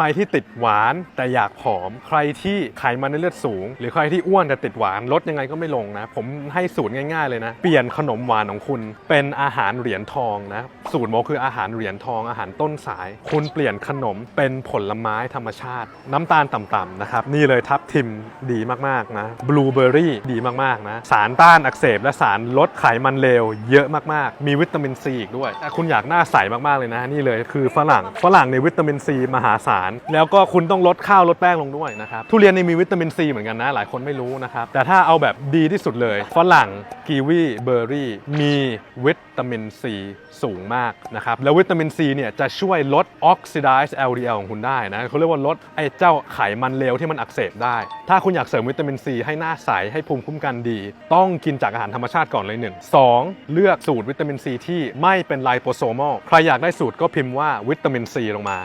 ใครที่ติดหวานแต่อยากผอม ใครที่ไขมันในเลือดสูง หรือใครที่อ้วนแต่ติดหวานลดยังไงก็ไม่ลงนะ ผมให้สูตรง่ายๆเลยนะ เปลี่ยนขนมหวานของคุณ เป็นอาหารเหรียญทองนะ สูตรโมคืออาหารเหรียญทองอาหารต้นสาย คุณเปลี่ยนขนมเป็นผลไม้ธรรมชาติ น้ำตาลต่ำๆนะครับ นี่เลยทับทิมดีมากๆนะบลูเบอร์รี่ดีมากๆนะ สารต้านอักเสบและสารลดไขมันเลวเยอะมากๆ มีวิตามินซีอีกด้วยแต่คุณอยากหน้าใสมากๆเลยนะ นี่เลยคือฝรั่งฝรั่งในวิตามินซีมหาศาลแล้วก็คุณต้องลดข้าวลดแป้งลงด้วยนะครับ ทุเรียนนี่มีวิตามินซีเหมือนกันนะ หลายคนไม่รู้นะครับ แต่ถ้าเอาแบบดีที่สุดเลย ฝรั่งกีวีเบอร์รี่ มีวิตามินซีสูงมากนะครับ แล้ววิตามินซีเนี่ยจะช่วยลดออกซิไดซ์ LDL ของคุณได้นะเขาเรียกว่าลดไอ้เจ้าไขมันเลวที่มันอักเสบได้ ถ้าคุณอยากเสริมวิตามินซีให้หน้าใสให้ภูมิคุ้มกันดี ต้องกินจากอาหารธรรมชาติก่อนเลยหนึ่งสองเลือกสูตรวิตามินซีที่ไม่เป็นไลโปโซมอลใครอยากได้สูตรก็พิมพ์ว่าวิตามินซีลงมา